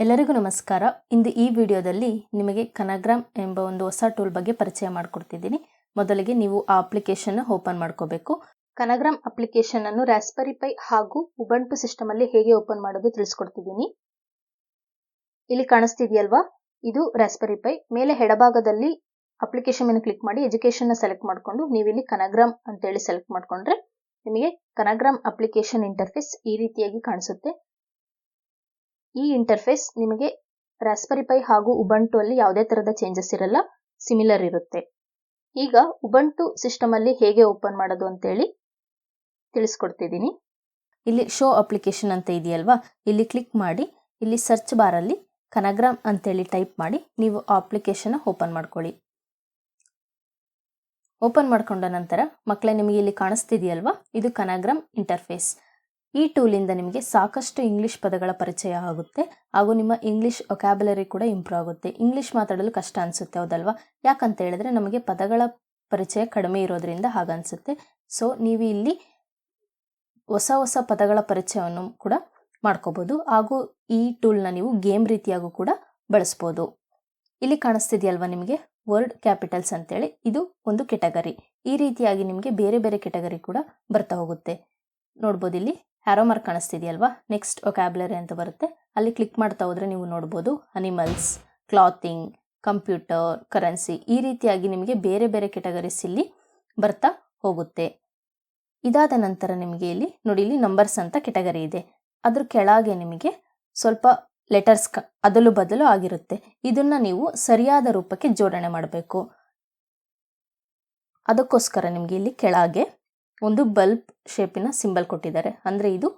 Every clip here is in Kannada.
ಎಲ್ಲರಿಗೂ ನಮಸ್ಕಾರ. ಇಂದು ಈ ವಿಡಿಯೋದಲ್ಲಿ ನಿಮಗೆ ಕನಗ್ರಾಮ್ ಎಂಬ ಒಂದು ಹೊಸ ಟೂಲ್ ಬಗ್ಗೆ ಪರಿಚಯ ಮಾಡಿಕೊಡ್ತಿದ್ದೀನಿ. ಮೊದಲಿಗೆ ನೀವು ಆ ಅಪ್ಲಿಕೇಶನ್ ಓಪನ್ ಮಾಡ್ಕೋಬೇಕು. ಕನಗ್ರಾಮ್ ಅಪ್ಲಿಕೇಶನ್ ಅನ್ನು ರಾಸ್ಪೆರಿ ಪೈ ಹಾಗೂ ಉಬಂಟು ಸಿಸ್ಟಮ್ ಅಲ್ಲಿ ಹೇಗೆ ಓಪನ್ ಮಾಡೋದು ತಿಳಿಸ್ಕೊಡ್ತಿದ್ದೀನಿ. ಇಲ್ಲಿ ಕಾಣಿಸ್ತಿದೆಯಲ್ವಾ? ಇದು ರ್ಯಾಸ್ಪರಿ ಪೈ ಮೇಲೆ ಎಡಭಾಗದಲ್ಲಿ ಅಪ್ಲಿಕೇಶನ್ ಮೇಲೆ ಕ್ಲಿಕ್ ಮಾಡಿ ಎಜುಕೇಶನ್ ಸೆಲೆಕ್ಟ್ ಮಾಡಿಕೊಂಡು ನೀವು ಇಲ್ಲಿ ಕನಗ್ರಾಮ್ ಅಂತೇಳಿ ಸೆಲೆಕ್ಟ್ ಮಾಡ್ಕೊಂಡ್ರೆ ನಿಮಗೆ ಕನಗ್ರಾಮ್ ಅಪ್ಲಿಕೇಶನ್ ಇಂಟರ್ಫೇಸ್ ಈ ರೀತಿಯಾಗಿ ಕಾಣಿಸುತ್ತೆ. ಈ ಇಂಟರ್ಫೇಸ್ ನಿಮಗೆ ರಾಸ್ಪರಿ ಪೈ ಹಾಗೂ ಉಬಂಟು ಅಲ್ಲಿ ಯಾವುದೇ ತರಹದ ಚೇಂಜಸ್ ಇರಲ್ಲ ಸಿಮಿಲರ್ ಇರುತ್ತೆ. ಈಗ ಉಬಂಟು ಸಿಸ್ಟಮ್ ಅಲ್ಲಿ ಹೇಗೆ ಓಪನ್ ಮಾಡೋದು ಅಂತೇಳಿ ತಿಳಿಸ್ಕೊಡ್ತಿದ್ದೀನಿ. ಇಲ್ಲಿ ಶೋ ಅಪ್ಲಿಕೇಶನ್ ಅಂತ ಇದೆಯಲ್ವಾ? ಇಲ್ಲಿ ಕ್ಲಿಕ್ ಮಾಡಿ, ಇಲ್ಲಿ ಸರ್ಚ್ ಬಾರ್ ಅಲ್ಲಿ ಕನಗ್ರಾಮ್ ಅಂತೇಳಿ ಟೈಪ್ ಮಾಡಿ, ನೀವು ಆ ಅಪ್ಲಿಕೇಶನ್ ಓಪನ್ ಮಾಡ್ಕೊಳ್ಳಿ. ಓಪನ್ ಮಾಡ್ಕೊಂಡ ನಂತರ ಮಕ್ಕಳೇ ನಿಮಗೆ ಇಲ್ಲಿ ಕಾಣಿಸ್ತಿದೆಯಲ್ವಾ? ಇದು ಕನಗ್ರಾಮ್ ಇಂಟರ್ಫೇಸ್ ಈ ಟೂಲಿಂದ ನಿಮಗೆ ಸಾಕಷ್ಟು ಇಂಗ್ಲಿಷ್ ಪದಗಳ ಪರಿಚಯ ಆಗುತ್ತೆ. ಹಾಗೂ ನಿಮ್ಮ ಇಂಗ್ಲಿಷ್ ಒಕ್ಯಾಬುಲರಿ ಕೂಡ ಇಂಪ್ರೂವ್ ಆಗುತ್ತೆ. ಇಂಗ್ಲಿಷ್ ಮಾತಾಡಲು ಕಷ್ಟ ಅನಿಸುತ್ತೆ ಹೌದಲ್ವಾ? ಯಾಕಂತ ಹೇಳಿದ್ರೆ ನಮಗೆ ಪದಗಳ ಪರಿಚಯ ಕಡಿಮೆ ಇರೋದ್ರಿಂದ ಹಾಗನ್ಸುತ್ತೆ ಸೊ ನೀವು ಇಲ್ಲಿ ಹೊಸ ಹೊಸ ಪದಗಳ ಪರಿಚಯವನ್ನು ಕೂಡ ಮಾಡ್ಕೋಬೋದು. ಹಾಗೂ ಈ ಟೂಲ್ನ ನೀವು ಗೇಮ್ ರೀತಿಯಾಗೂ ಕೂಡ ಬಳಸ್ಬೋದು. ಇಲ್ಲಿ ಕಾಣಿಸ್ತಿದೆಯಲ್ವಾ ನಿಮಗೆ? ವರ್ಡ್ ಕ್ಯಾಪಿಟಲ್ಸ್ ಅಂತೇಳಿ. ಇದು ಒಂದು ಕೆಟಗರಿ ಈ ರೀತಿಯಾಗಿ ನಿಮಗೆ ಬೇರೆ ಬೇರೆ ಕೆಟಗರಿ ಕೂಡ ಬರ್ತಾ ಹೋಗುತ್ತೆ. ನೋಡ್ಬೋದು ಇಲ್ಲಿ. ಹ್ಯಾರೋ ಮಾರ್ಕ್ ಕಾಣಿಸ್ತಿದೆಯಲ್ವಾ? ನೆಕ್ಸ್ಟ್ ಒಕ್ಯಾಬ್ಲರಿ ಅಂತ ಬರುತ್ತೆ. ಅಲ್ಲಿ ಕ್ಲಿಕ್ ಮಾಡ್ತಾ ಹೋದರೆ ನೀವು ನೋಡ್ಬೋದು ಅನಿಮಲ್ಸ್ ಕ್ಲಾತಿಂಗ್ ಕಂಪ್ಯೂಟರ್ ಕರೆನ್ಸಿ ಈ ರೀತಿಯಾಗಿ ನಿಮಗೆ ಬೇರೆ ಬೇರೆ ಕೆಟಗರೀಸ್ ಇಲ್ಲಿ ಬರ್ತಾ ಹೋಗುತ್ತೆ. ಇದಾದ ನಂತರ ನಿಮಗೆ ಇಲ್ಲಿ ನೋಡಿ, ಇಲ್ಲಿ ನಂಬರ್ಸ್ ಅಂತ ಕೆಟಗರಿ ಇದೆ. ಅದ್ರ ಕೆಳಗೆ ನಿಮಗೆ ಸ್ವಲ್ಪ ಲೆಟರ್ಸ್ ಕ, ಅದಲು ಬದಲು ಆಗಿರುತ್ತೆ. ಇದನ್ನ ನೀವು ಸರಿಯಾದ ರೂಪಕ್ಕೆ ಜೋಡಣೆ ಮಾಡಬೇಕು. ಅದಕ್ಕೋಸ್ಕರ ನಿಮಗೆ ಇಲ್ಲಿ ಕೆಳಗೆ ಒಂದು ಬಲ್ಬ್ ಶೇಪಿನ ಸಿಂಬಲ್ ಕೊಟ್ಟಿದ್ದಾರೆ. ಅಂದರೆ ಇದು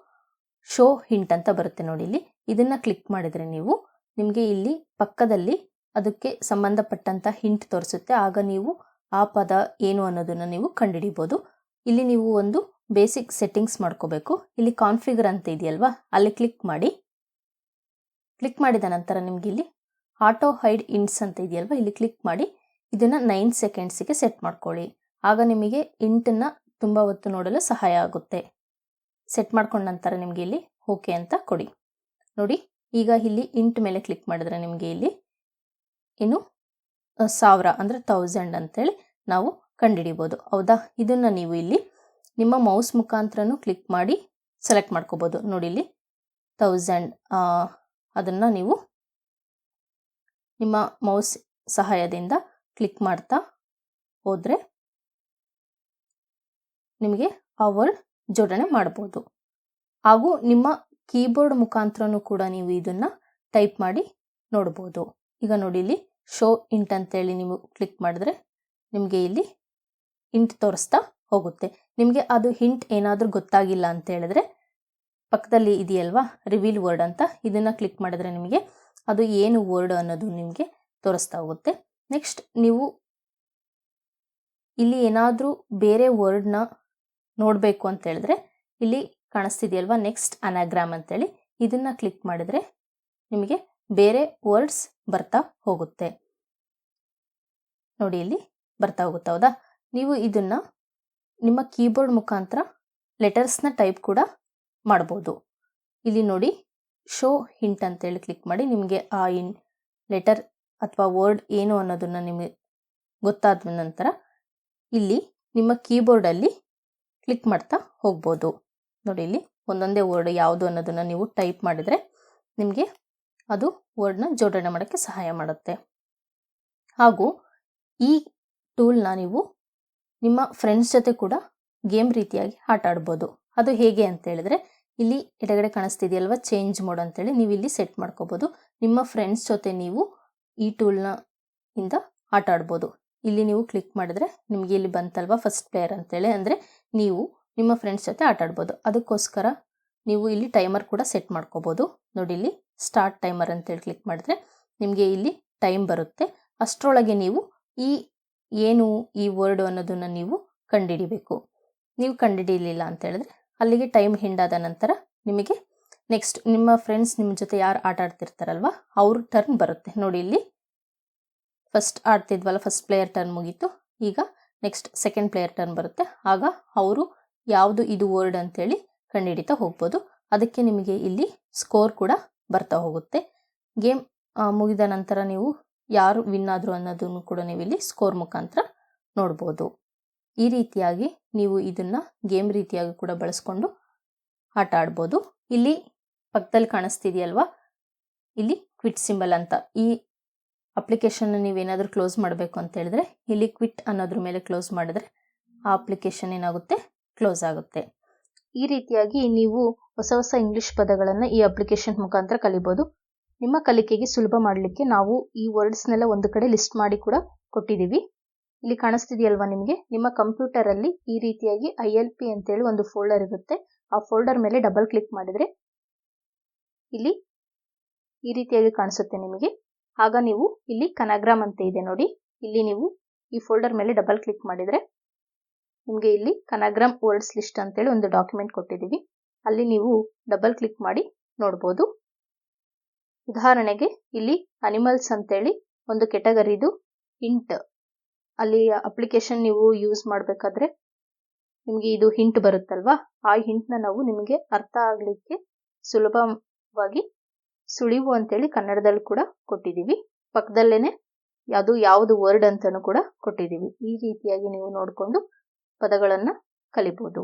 ಶೋ ಹಿಂಟ್ ಅಂತ ಬರುತ್ತೆ ನೋಡಿ ಇಲ್ಲಿ. ಇದನ್ನು ಕ್ಲಿಕ್ ಮಾಡಿದರೆ ನೀವು ನಿಮಗೆ ಇಲ್ಲಿ ಪಕ್ಕದಲ್ಲಿ ಅದಕ್ಕೆ ಸಂಬಂಧಪಟ್ಟಂಥ ಹಿಂಟ್ ತೋರಿಸುತ್ತೆ. ಆಗ ನೀವು ಆ ಪದ ಏನು ಅನ್ನೋದನ್ನು ನೀವು ಕಂಡುಹಿಡಿಬೋದು. ಇಲ್ಲಿ ನೀವು ಒಂದು ಬೇಸಿಕ್ ಸೆಟ್ಟಿಂಗ್ಸ್ ಮಾಡ್ಕೋಬೇಕು. ಇಲ್ಲಿ ಕಾನ್ಫಿಗರ್ ಅಂತ ಇದೆಯಲ್ವಾ? ಅಲ್ಲಿ ಕ್ಲಿಕ್ ಮಾಡಿ. ಕ್ಲಿಕ್ ಮಾಡಿದ ನಂತರ ನಿಮಗೆ ಇಲ್ಲಿ ಆಟೋ ಹೈಡ್ ಇಂಟ್ಸ್ ಅಂತ ಇದೆಯಲ್ವಾ? ಇಲ್ಲಿ ಕ್ಲಿಕ್ ಮಾಡಿ. ಇದನ್ನು ನೈನ್ ಸೆಕೆಂಡ್ಸಿಗೆ ಸೆಟ್ ಮಾಡ್ಕೊಳ್ಳಿ. ಆಗ ನಿಮಗೆ ಇಂಟನ್ನ ತುಂಬ ಹೊತ್ತು ನೋಡಲು ಸಹಾಯ ಆಗುತ್ತೆ. ಸೆಟ್ ಮಾಡ್ಕೊಂಡ ನಂತರ ನಿಮಗೆ ಇಲ್ಲಿ ಓಕೆ ಅಂತ ಕೊಡಿ. ನೋಡಿ, ಈಗ ಇಲ್ಲಿ ಇಂಟ್ ಮೇಲೆ ಕ್ಲಿಕ್ ಮಾಡಿದ್ರೆ ನಿಮಗೆ ಇಲ್ಲಿ ಇನ್ನು ಸಾವಿರ ಅಂದರೆ ತೌಸಂಡ್ ಅಂತೇಳಿ ನಾವು ಕಂಡುಹಿಡಿಬೋದು ಹೌದಾ? ಇದನ್ನು ನೀವು ಇಲ್ಲಿ ನಿಮ್ಮ ಮೌಸ್ ಮುಖಾಂತರನೂ ಕ್ಲಿಕ್ ಮಾಡಿ ಸೆಲೆಕ್ಟ್ ಮಾಡ್ಕೋಬೋದು. ನೋಡಿ ಇಲ್ಲಿ ತೌಸಂಡ್ ಅದನ್ನು ನೀವು ನಿಮ್ಮ ಮೌಸ್ ಸಹಾಯದಿಂದ ಕ್ಲಿಕ್ ಮಾಡ್ತಾ ಹೋದರೆ ನಿಮಗೆ ಆ ಜೋಡಣೆ ಮಾಡ್ಬೋದು. ಹಾಗೂ ನಿಮ್ಮ ಕೀಬೋರ್ಡ್ ಮುಖಾಂತರನೂ ಕೂಡ ನೀವು ಇದನ್ನು ಟೈಪ್ ಮಾಡಿ ನೋಡ್ಬೋದು. ಈಗ ನೋಡಿ ಇಲ್ಲಿ ಶೋ ಇಂಟ್ ಅಂತೇಳಿ ನೀವು ಕ್ಲಿಕ್ ಮಾಡಿದ್ರೆ ನಿಮಗೆ ಇಲ್ಲಿ ಇಂಟ್ ತೋರಿಸ್ತಾ ಹೋಗುತ್ತೆ. ನಿಮಗೆ ಅದು ಹಿಂಟ್ ಏನಾದರೂ ಗೊತ್ತಾಗಿಲ್ಲ ಅಂತ ಹೇಳಿದ್ರೆ ಪಕ್ಕದಲ್ಲಿ ಇದೆಯಲ್ವಾ? ರಿವೀಲ್ ವರ್ಡ್ ಅಂತ ಇದನ್ನು ಕ್ಲಿಕ್ ಮಾಡಿದ್ರೆ ನಿಮಗೆ ಅದು ಏನು ವರ್ಡ್ ಅನ್ನೋದು ನಿಮಗೆ ತೋರಿಸ್ತಾ ಹೋಗುತ್ತೆ. ನೆಕ್ಸ್ಟ್ ನೀವು ಇಲ್ಲಿ ಏನಾದರೂ ಬೇರೆ ವರ್ಡ್ನ ನೋಡಬೇಕು ಅಂತ ಹೇಳಿದ್ರೆ ಇಲ್ಲಿ ಕಾಣಿಸ್ತಿದೆಯಲ್ವಾ ನೆಕ್ಸ್ಟ್ ಅನಾಗ್ರಾಮ್ ಅಂತೇಳಿ. ಇದನ್ನು ಕ್ಲಿಕ್ ಮಾಡಿದ್ರೆ ನಿಮಗೆ ಬೇರೆ ವರ್ಡ್ಸ್ ಬರ್ತಾ ಹೋಗುತ್ತೆ. ನೋಡಿ ಇಲ್ಲಿ ಬರ್ತಾ ಹೋಗುತ್ತೆ, ಹೌದಾ? ನೀವು ಇದನ್ನು ನಿಮ್ಮ ಕೀಬೋರ್ಡ್ ಮುಖಾಂತರ ಲೆಟರ್ಸ್ನ ಟೈಪ್ ಕೂಡ ಮಾಡ್ಬೋದು. ಇಲ್ಲಿ ನೋಡಿ ಶೋ ಹಿಂಟ್ ಅಂತೇಳಿ ಕ್ಲಿಕ್ ಮಾಡಿ ನಿಮಗೆ ಆ ಇನ್ ಲೆಟರ್ ಅಥವಾ ವರ್ಡ್ ಏನು ಅನ್ನೋದನ್ನು ನಿಮಗೆ ಗೊತ್ತಾದ ನಂತರ ಇಲ್ಲಿ ನಿಮ್ಮ ಕೀಬೋರ್ಡಲ್ಲಿ ಕ್ಲಿಕ್ ಮಾಡ್ತಾ ಹೋಗ್ಬೋದು. ನೋಡಿ ಇಲ್ಲಿ ಒಂದೊಂದೇ ವರ್ಡ್ ಯಾವುದು ಅನ್ನೋದನ್ನು ನೀವು ಟೈಪ್ ಮಾಡಿದರೆ ನಿಮಗೆ ಅದು ವರ್ಡ್ನ ಜೋಡಣೆ ಮಾಡೋಕ್ಕೆ ಸಹಾಯ ಮಾಡುತ್ತೆ. ಹಾಗೂ ಈ ಟೂಲ್ನ ನೀವು ನಿಮ್ಮ ಫ್ರೆಂಡ್ಸ್ ಜೊತೆ ಕೂಡ ಗೇಮ್ ರೀತಿಯಾಗಿ ಆಟ ಆಡ್ಬೋದು. ಅದು ಹೇಗೆ ಅಂತ ಹೇಳಿದ್ರೆ ಇಲ್ಲಿ ಎಡಗಡೆ ಕಾಣಿಸ್ತಿದೆಯಲ್ವ? ಚೇಂಜ್ ಮೋಡ್ ಅಂತೇಳಿ ನೀವು ಇಲ್ಲಿ ಸೆಟ್ ಮಾಡ್ಕೋಬೋದು. ನಿಮ್ಮ ಫ್ರೆಂಡ್ಸ್ ಜೊತೆ ನೀವು ಈ ಟೂಲ್ನ ಇಂದ ಆಟ ಆಡ್ಬೋದು. ಇಲ್ಲಿ ನೀವು ಕ್ಲಿಕ್ ಮಾಡಿದ್ರೆ ನಿಮಗೆ ಇಲ್ಲಿ ಬಂತಲ್ವ? ಫಸ್ಟ್ ಪ್ಲೇಯರ್ ಅಂತೇಳಿ ಅಂದರೆ ನೀವು ನಿಮ್ಮ ಫ್ರೆಂಡ್ಸ್ ಜೊತೆ ಆಟ ಆಡ್ಬೋದು. ಅದಕ್ಕೋಸ್ಕರ ನೀವು ಇಲ್ಲಿ ಟೈಮರ್ ಕೂಡ ಸೆಟ್ ಮಾಡ್ಕೋಬೋದು. ನೋಡಿ ಇಲ್ಲಿ ಸ್ಟಾರ್ಟ್ ಟೈಮರ್ ಅಂತೇಳಿ ಕ್ಲಿಕ್ ಮಾಡಿದ್ರೆ ನಿಮಗೆ ಇಲ್ಲಿ ಟೈಮ್ ಬರುತ್ತೆ. ಅಷ್ಟರೊಳಗೆ ನೀವು ಈ ಏನು ಈ ವರ್ಡ್ ಅನ್ನೋದನ್ನು ನೀವು ಕಂಡುಹಿಡಿಬೇಕು. ನೀವು ಕಂಡುಹಿಡಿಯಲಿಲ್ಲ ಅಂತ ಹೇಳಿದ್ರೆ ಅಲ್ಲಿಗೆ ಟೈಮ್ ಹಿಂಡಾದ ನಂತರ ನಿಮಗೆ ನೆಕ್ಸ್ಟ್ ನಿಮ್ಮ ಫ್ರೆಂಡ್ಸ್ ನಿಮ್ಮ ಜೊತೆ ಯಾರು ಆಟ ಆಡ್ತಿರ್ತಾರಲ್ವ, ಅವ್ರ ಟರ್ನ್ ಬರುತ್ತೆ. ನೋಡಿ ಇಲ್ಲಿ ಫಸ್ಟ್ ಆಡ್ತಿದ್ವಲ್ಲ ಫಸ್ಟ್ ಪ್ಲೇಯರ್ ಟರ್ನ್ ಮುಗೀತು. ಈಗ ನೆಕ್ಸ್ಟ್ ಸೆಕೆಂಡ್ ಪ್ಲೇಯರ್ ಟರ್ನ್ ಬರುತ್ತೆ. ಆಗ ಅವರು ಯಾವುದು ಇದು ವರ್ಡ್ ಅಂತೇಳಿ ಕಂಡುಹಿಡಿತಾ ಹೋಗ್ಬೋದು. ಅದಕ್ಕೆ ನಿಮಗೆ ಇಲ್ಲಿ ಸ್ಕೋರ್ ಕೂಡ ಬರ್ತಾ ಹೋಗುತ್ತೆ. ಗೇಮ್ ಮುಗಿದ ನಂತರ ನೀವು ಯಾರು ವಿನ್ ಆದರು ಅನ್ನೋದನ್ನು ಕೂಡ ನೀವು ಇಲ್ಲಿ ಸ್ಕೋರ್ ಮುಖಾಂತರ ನೋಡ್ಬೋದು. ಈ ರೀತಿಯಾಗಿ ನೀವು ಇದನ್ನು ಗೇಮ್ ರೀತಿಯಾಗಿ ಕೂಡ ಬಳಸ್ಕೊಂಡು ಆಟ ಆಡ್ಬೋದು. ಇಲ್ಲಿ ಪಕ್ಕದಲ್ಲಿ ಕಾಣಿಸ್ತಿದೆಯಲ್ವಾ? ಇಲ್ಲಿ ಕ್ವಿಟ್ ಸಿಂಬಲ್ ಅಂತ. ಈ ಅಪ್ಲಿಕೇಶನ್ ನೀವೇನಾದರೂ ಕ್ಲೋಸ್ ಮಾಡಬೇಕು ಅಂತ ಹೇಳಿದ್ರೆ ಇಲ್ಲಿ ಕ್ವಿಟ್ ಅನ್ನೋದ್ರ ಮೇಲೆ ಕ್ಲೋಸ್ ಮಾಡಿದ್ರೆ ಆ ಅಪ್ಲಿಕೇಶನ್ ಏನಾಗುತ್ತೆ? ಕ್ಲೋಸ್ ಆಗುತ್ತೆ. ಈ ರೀತಿಯಾಗಿ ನೀವು ಹೊಸ ಹೊಸ ಇಂಗ್ಲಿಷ್ ಪದಗಳನ್ನು ಈ ಅಪ್ಲಿಕೇಶನ್ ಮುಖಾಂತರ ಕಲಿಬೋದು. ನಿಮ್ಮ ಕಲಿಕೆಗೆ ಸುಲಭ ಮಾಡಲಿಕ್ಕೆ ನಾವು ಈ ವರ್ಡ್ಸ್ನೆಲ್ಲ ಒಂದು ಕಡೆ ಲಿಸ್ಟ್ ಮಾಡಿ ಕೂಡ ಕೊಟ್ಟಿದ್ದೀವಿ. ಇಲ್ಲಿ ಕಾಣಿಸ್ತಿದೆಯಲ್ವಾ ನಿಮಗೆ? ನಿಮ್ಮ ಕಂಪ್ಯೂಟರಲ್ಲಿ ಈ ರೀತಿಯಾಗಿ ಐ ಎಲ್ ಪಿ ಅಂತೇಳಿ ಒಂದು ಫೋಲ್ಡರ್ ಇರುತ್ತೆ. ಆ ಫೋಲ್ಡರ್ ಮೇಲೆ ಡಬಲ್ ಕ್ಲಿಕ್ ಮಾಡಿದರೆ ಇಲ್ಲಿ ಈ ರೀತಿಯಾಗಿ ಕಾಣಿಸುತ್ತೆ ನಿಮಗೆ. ಆಗ ನೀವು ಇಲ್ಲಿ ಕನಾಗ್ರಾಮ್ ಅಂತ ಇದೆ ನೋಡಿ. ಇಲ್ಲಿ ನೀವು ಈ ಫೋಲ್ಡರ್ ಮೇಲೆ ಡಬಲ್ ಕ್ಲಿಕ್ ಮಾಡಿದರೆ ನಿಮಗೆ ಇಲ್ಲಿ ಕನಾಗ್ರಾಮ್ ವರ್ಡ್ಸ್ ಲಿಸ್ಟ್ ಅಂತೇಳಿ ಒಂದು ಡಾಕ್ಯುಮೆಂಟ್ ಕೊಟ್ಟಿದ್ದೀವಿ. ಅಲ್ಲಿ ನೀವು ಡಬಲ್ ಕ್ಲಿಕ್ ಮಾಡಿ ನೋಡ್ಬೋದು. ಉದಾಹರಣೆಗೆ ಇಲ್ಲಿ ಅನಿಮಲ್ಸ್ ಅಂತೇಳಿ ಒಂದು ಕೆಟಗರಿದು ಹಿಂಟ್ ಅಲ್ಲಿ ಅಪ್ಲಿಕೇಶನ್ ನೀವು ಯೂಸ್ ಮಾಡಬೇಕಾದ್ರೆ ನಿಮಗೆ ಇದು ಹಿಂಟ್ ಬರುತ್ತಲ್ವಾ? ಆ ಹಿಂಟ್ನ ನಾವು ನಿಮಗೆ ಅರ್ಥ ಆಗಲಿಕ್ಕೆ ಸುಲಭವಾಗಿ ಸುಳಿವು ಅಂತೇಳಿ ಕನ್ನಡದಲ್ಲಿ ಕೂಡ ಕೊಟ್ಟಿದ್ದೀವಿ. ಪಕ್ಕದಲ್ಲೇನೆ ಅದು ಯಾವುದು ವರ್ಡ್ ಅಂತಲೂ ಕೂಡ ಕೊಟ್ಟಿದ್ದೀವಿ. ಈ ರೀತಿಯಾಗಿ ನೀವು ನೋಡಿಕೊಂಡು ಪದಗಳನ್ನು ಕಲಿಬೋದು.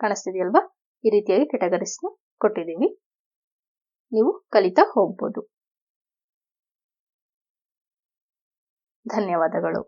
ಕಾಣಿಸ್ತಿದೆಯಲ್ವಾ? ಈ ರೀತಿಯಾಗಿ ಕೆಟಗರೀಸ್ನ ಕೊಟ್ಟಿದ್ದೀವಿ. ನೀವು ಕಲಿತಾ ಹೋಗ್ಬೋದು. ಧನ್ಯವಾದಗಳು.